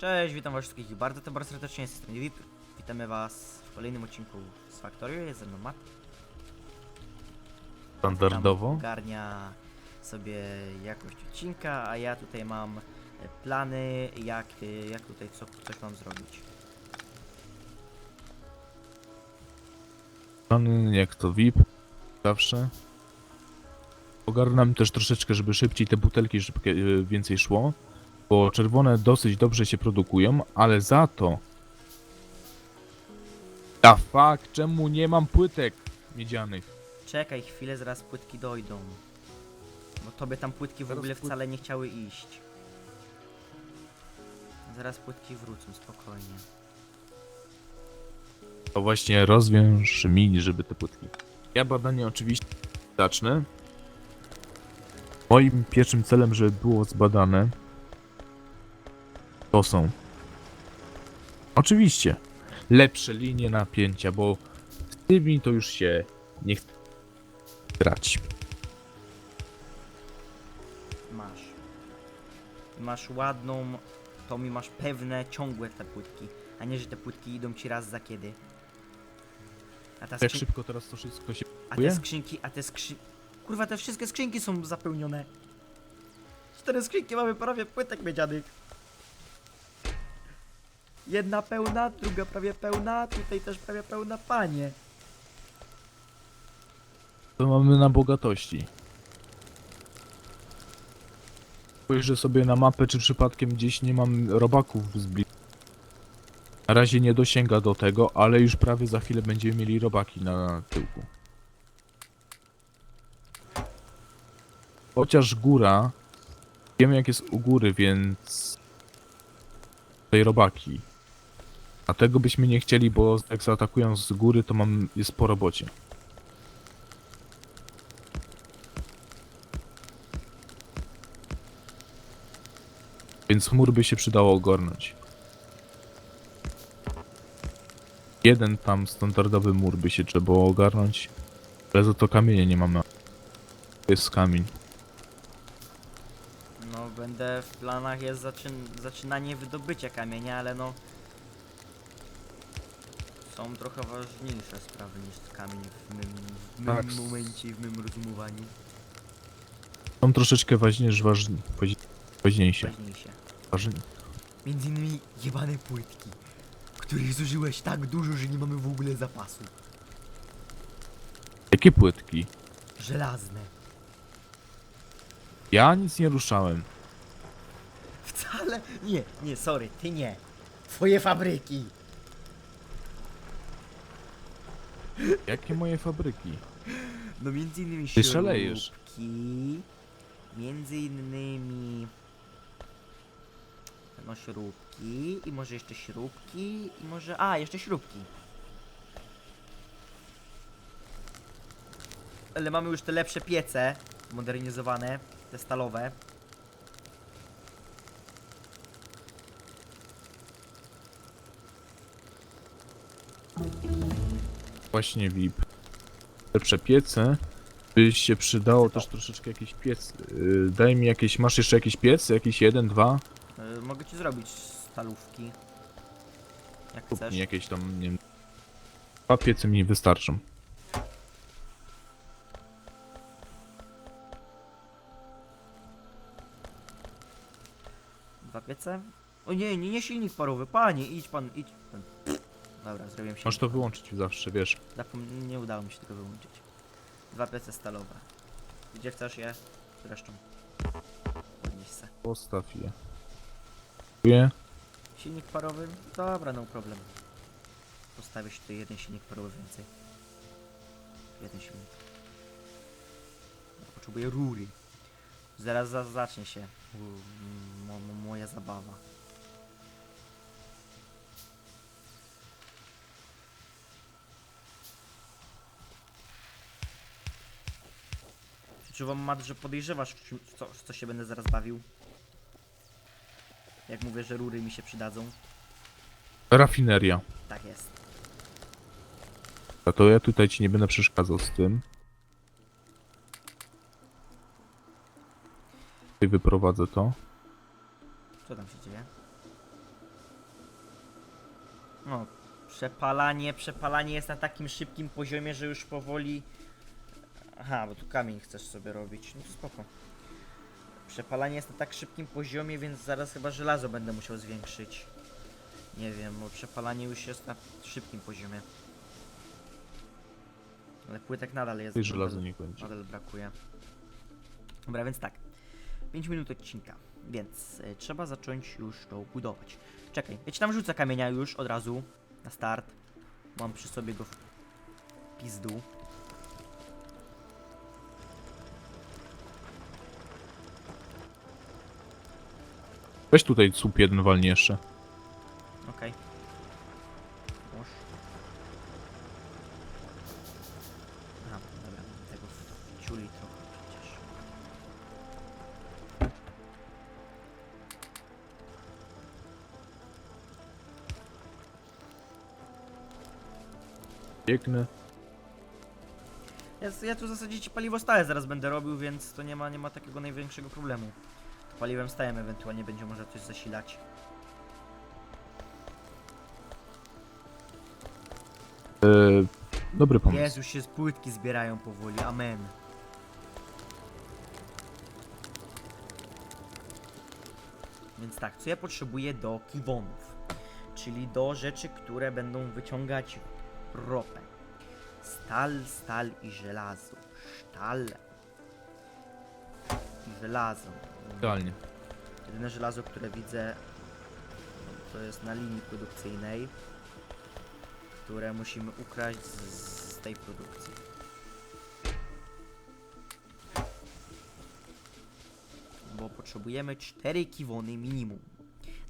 Cześć, witam was wszystkich bardzo, bardzo serdecznie, jestem VIP. Witamy was w kolejnym odcinku z Factorio, jest ze mną. Tam Standardowo. ogarnia sobie jakość odcinka, a ja tutaj mam e, plany, jak, e, jak tutaj co, coś mam zrobić. Plany jak to VIP. Zawsze. Ogarnam też troszeczkę, żeby szybciej te butelki e, więcej szło. Bo czerwone dosyć dobrze się produkują, ale za to. Da fuck, czemu nie mam płytek miedzianych? Czekaj chwilę, zaraz płytki dojdą. Bo tobie tam płytki w Zaraz ogóle płyt- wcale nie chciały iść. Zaraz płytki wrócą, spokojnie. To właśnie rozwiąż mi, żeby te płytki. Ja badanie oczywiście zacznę. Moim pierwszym celem, żeby było zbadane, to są oczywiście lepsze linie napięcia, bo z tymi to już się nie chce grać. Masz. Masz ładną, to mi masz pewne, ciągłe te płytki, a nie, że te płytki idą ci raz za kiedy. A, ta Jak skrzyn... szybko teraz to wszystko się a te kupuje? skrzynki, a te skrzynki... Kurwa, te wszystkie skrzynki są zapełnione. Cztery skrzynki mamy prawie płytek miedzianych. Jedna pełna, druga prawie pełna, tutaj też prawie pełna, panie. To mamy na bogatości. Spojrzę sobie na mapę, czy przypadkiem gdzieś nie mam robaków zbli. Na razie nie dosięga do tego, ale już prawie za chwilę będziemy mieli robaki na tyłku. Chociaż góra, wiemy jak jest u góry, więc tej robaki. A tego byśmy nie chcieli, bo jak zaatakują z góry, to mam, jest po robocie. Więc chmur by się przydało ogarnąć. Jeden tam standardowy mur by się trzeba ogarnąć. Ale za to kamienie nie mamy. To jest kamień. No, będę w planach jest zaczyn zaczynanie wydobycia kamienia, ale no... Są trochę ważniejsze sprawy niż kamień w mym, w mym Tak. momencie i w mym rozumowaniu. Są troszeczkę ważni- ważniejsze. Ważniejsze. Ważni. Między innymi jebane płytki, których zużyłeś tak dużo, że nie mamy w ogóle zapasu. Jakie płytki? Żelazne. Ja nic nie ruszałem. Wcale nie, nie, sorry, ty nie. Twoje fabryki. Jakie moje fabryki? No między innymi Ty szalejesz. śrubki. Między innymi... No śrubki i może jeszcze śrubki i może... A, jeszcze śrubki. Ale mamy już te lepsze piece, modernizowane, te stalowe. Właśnie VIP. Lepsze piece. By się przydało też troszeczkę jakiś piec. Yy, daj mi jakieś. Masz jeszcze jakiś piec? Jakiś jeden, dwa? Y, mogę ci zrobić stalówki. Jak Kup chcesz. mi jakieś tam, nie wiem. Dwa piece mi wystarczą. Dwa piece? O nie, nie, nie silnik parowy, panie, idź pan, idź pan. Dobra, zrobiłem się. Możesz to wyłączyć zawsze, wiesz. Zapom- nie udało mi się tego wyłączyć. Dwa piece stalowe. Gdzie chcesz je? Zresztą. Podnieś se. Postaw je. Dziękuję. Silnik parowy? Dobra, no problem. Postawię się tutaj jeden silnik parowy więcej. Jeden silnik. Ja potrzebuję rury. Zaraz za zacznie się u- mo mo moja zabawa. Wyczuwam, Mat, że podejrzewasz, w czym- w co, w co się będę zaraz bawił. Jak mówię, że rury mi się przydadzą. Rafineria. Tak jest. A to ja tutaj ci nie będę przeszkadzał z tym. Tutaj wyprowadzę to. Co tam się dzieje? No, przepalanie, przepalanie jest na takim szybkim poziomie, że już powoli... Aha, bo tu kamień chcesz sobie robić, no to spoko. Przepalanie jest na tak szybkim poziomie, więc zaraz chyba żelazo będę musiał zwiększyć. Nie wiem, bo przepalanie już jest na szybkim poziomie. Ale płytek nadal jest. Tej żelazo nadal- niech będzie. Nadal brakuje. Dobra, więc tak. 5 minut odcinka, więc y, trzeba zacząć już to budować. Czekaj, ja ci tam rzucę kamienia już od razu na start. Mam przy sobie go w pizdu. Weź tutaj słup jeden walnie jeszcze. Okej. Już. Aha, dobra, tego wciuli trochę przecież. Biegnę. Ja, ja tu w zasadzie ci paliwo stałe zaraz będę robił, więc to nie ma, nie ma takiego największego problemu. Paliwem stałym ewentualnie będzie można coś zasilać. E, dobry pomysł. Jezu, się z płytki zbierają powoli, amen. Więc tak, co ja potrzebuję do kiwonów? Czyli do rzeczy, które będą wyciągać ropę. Stal, stal i żelazo. Sztal i żelazo. Idealnie. Jedyne żelazo, które widzę, to jest na linii produkcyjnej, które musimy ukraść z, z tej produkcji. Bo potrzebujemy 4 kiwony minimum.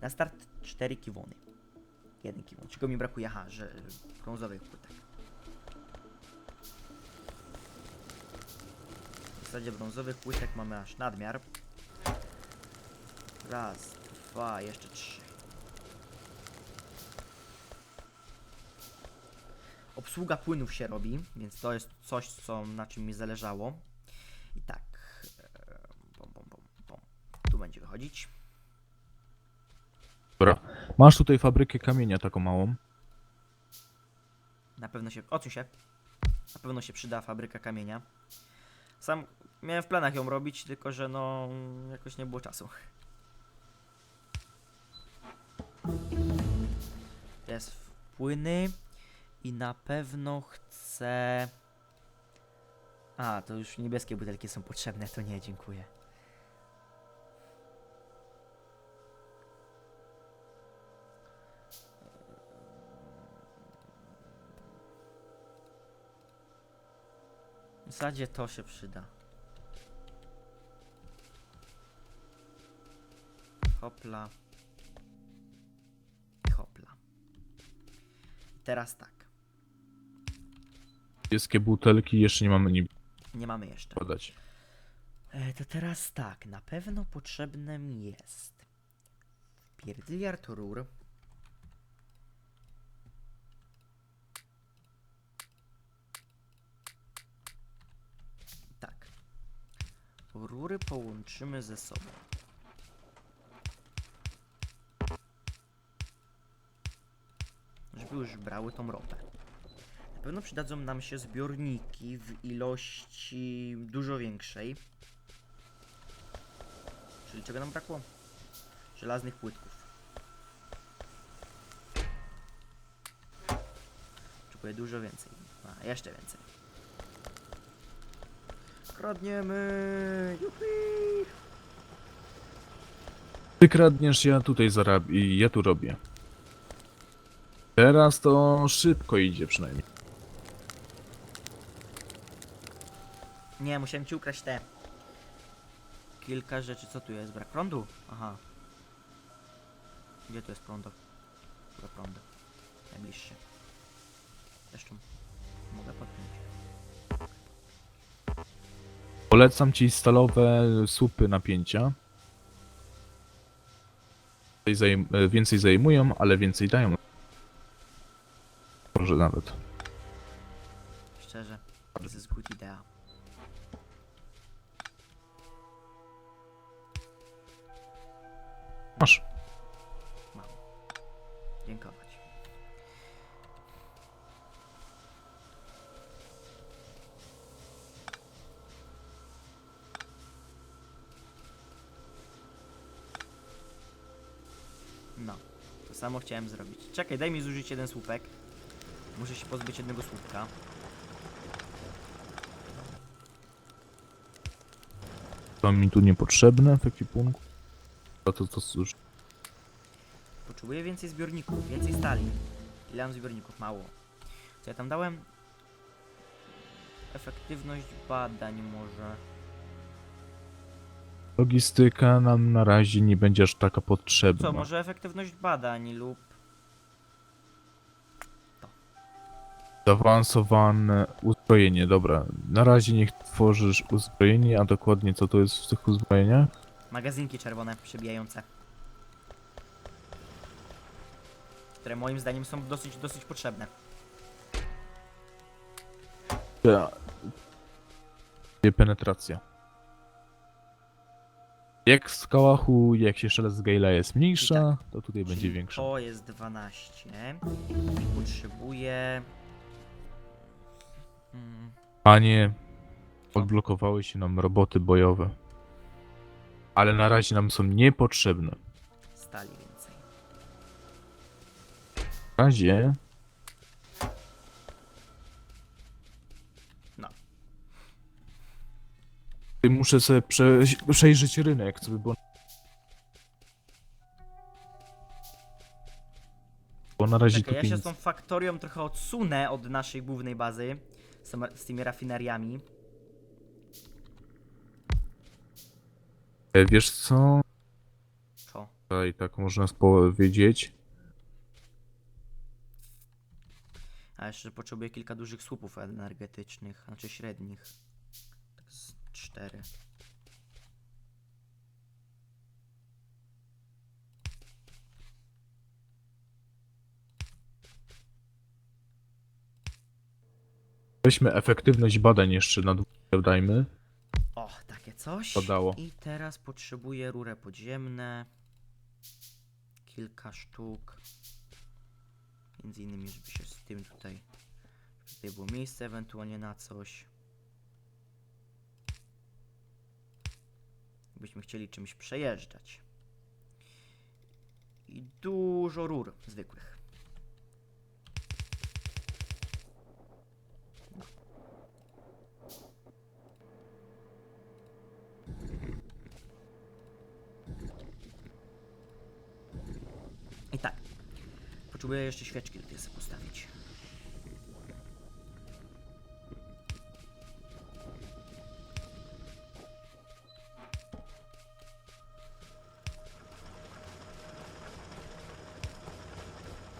Na start 4 kiwony. Jeden kiwon. Czego mi brakuje? Aha, że brązowych płytek. W zasadzie brązowych płytek mamy aż nadmiar. Raz, dwa, jeszcze trzy. Obsługa płynów się robi, więc to jest coś, co, na czym mi zależało. I tak. Bom, bom, bom, bom. Tu będzie wychodzić. Dobra. Masz tutaj fabrykę kamienia taką małą. Na pewno się. Odsuń się. Na pewno się przyda fabryka kamienia. Sam miałem w planach ją robić, tylko że no jakoś nie było czasu. Jest płyny i na pewno chcę. A, to już niebieskie butelki są potrzebne, to nie, dziękuję. W zasadzie to się przyda. Hopla. Teraz tak. Niebieskie butelki jeszcze nie mamy nim Nie mamy jeszcze. podać. E, to teraz tak. Na pewno potrzebne mi jest pierdyliard rur. Tak. Rury połączymy ze sobą. Już brały tą ropę. Na pewno przydadzą nam się zbiorniki w ilości dużo większej. Czyli czego nam brakło? Żelaznych płytków. Potrzebuję dużo więcej. A, jeszcze więcej. Kradniemy! Jupi! Ty kradniesz, ja tutaj zarabiam ja tu robię. Teraz to szybko idzie przynajmniej. Nie, musiałem ci ukraść te. Kilka rzeczy. Co tu jest? Brak prądu? Aha. Gdzie tu jest prąd? Dobra, prąd. Najbliższy. Zresztą mogę podpiąć. Polecam ci stalowe słupy napięcia. Więcej zajm- Więcej zajmują, ale więcej dają nawet. Szczerze, good idea. Masz. Mam. Dziękować. No, to samo chciałem zrobić. Czekaj, daj mi zużyć jeden słupek. Muszę się pozbyć jednego słupka. To mi tu niepotrzebne w ekwipunku. A to to cóż. Potrzebuję więcej zbiorników, więcej stali. Ile mam zbiorników? Mało. Co ja tam dałem? Efektywność badań może. Logistyka nam na razie nie będzie aż taka potrzebna. Co, może efektywność badań lub... Zaawansowane uzbrojenie, dobra. Na razie niech tworzysz uzbrojenie, a dokładnie co to jest w tych uzbrojeniach? magazynki czerwone przebijające. Które moim zdaniem są dosyć, dosyć potrzebne. Gdzie penetracja? Jak w skałachu, jak się szelest z Gale'a jest mniejsza, to tutaj będzie Czyli większa. To jest 12. I potrzebuję... Panie, odblokowały się nam roboty bojowe. Ale na razie nam są niepotrzebne. stali więcej. W razie No. Muszę sobie prze, przejrzeć rynek, co by było. Bo na razie Czekaj, ja się z tą faktorią trochę odsunę od naszej głównej bazy. Z, tymi- z tymi rafineriami. E, Wiesz co? Co? Tutaj tak można powiedzieć. A jeszcze potrzebuję kilka dużych słupów energetycznych, znaczy średnich. Tak z cztery. Weźmy efektywność badań jeszcze na dwóch dajmy. O, takie coś. To dało. I teraz potrzebuję rurę podziemne. Kilka sztuk. Między innymi, żeby się z tym tutaj. Żeby tutaj było miejsce ewentualnie na coś. Byśmy chcieli czymś przejeżdżać. I dużo rur zwykłych. I tak. Potrzebuję jeszcze świeczki tutaj sobie postawić.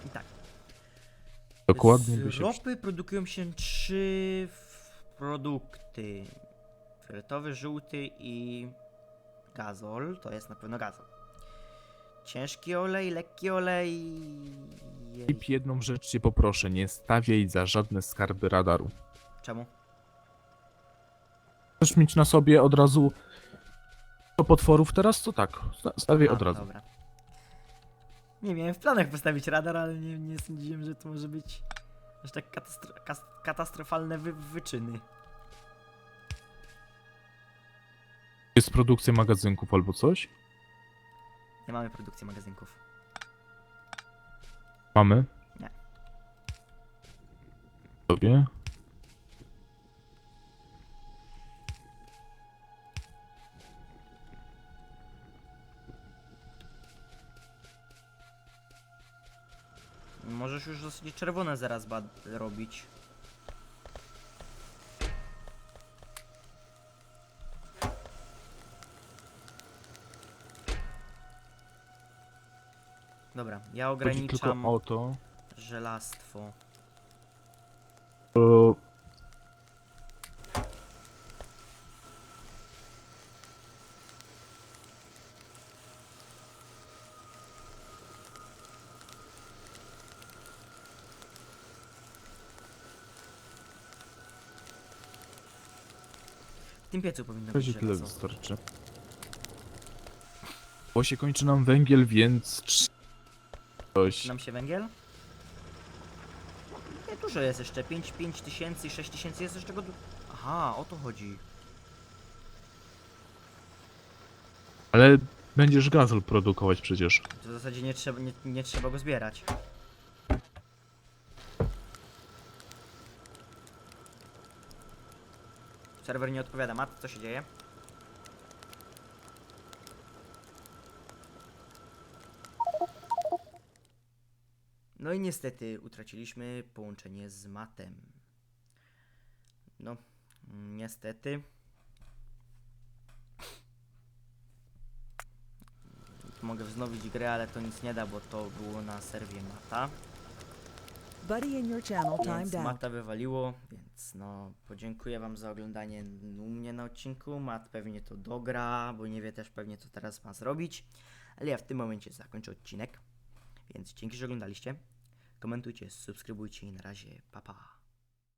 I tak. Dokładnie Z się... ropy produkują się trzy f- produkty. Fioletowy, żółty i gazol. To jest na pewno gazol. Ciężki olej, lekki olej. Tip, jedną rzecz cię poproszę, nie stawiaj za żadne skarby radaru. Czemu? Chcesz mieć na sobie od razu 100 potworów teraz, to tak, sta- stawiaj A, od razu. Dobra. Nie miałem w planach postawić radar, ale nie, nie sądziłem, że to może być aż tak katastro kas- katastrofalne wy wyczyny. Jest produkcja magazynków albo coś? Nie mamy produkcji magazynków. Mamy? Nie. Sobie. Możesz już dosyć czerwone zaraz bad robić. Dobra, ja Chodzi ograniczam tylko o to, żelastwo. to W tym piecu powinno być tyle żelazo. wystarczy. Bo się kończy nam węgiel, więc... trz- Coś... Nam się węgiel? Nie, dużo jest jeszcze. 5, 5 tysięcy i 6 tysięcy jest jeszcze go... du- Aha, o to chodzi. Ale Będziesz gazel produkować przecież. To w zasadzie nie trzeba, nie, nie trzeba go zbierać. Serwer nie odpowiada. Mat, co się dzieje? No i niestety utraciliśmy połączenie z matem. No, niestety. Mogę wznowić grę, ale to nic nie da, bo to było na serwie mata. Buddy in your channel Więc timed out. mata wywaliło, więc no podziękuję wam za oglądanie u mnie na odcinku. Mat pewnie to dogra, bo nie wie też pewnie co teraz ma zrobić. Ale ja w tym momencie zakończę odcinek. Więc dzięki, że oglądaliście. Komentujcie, subskrybujcie i na razie pa pa.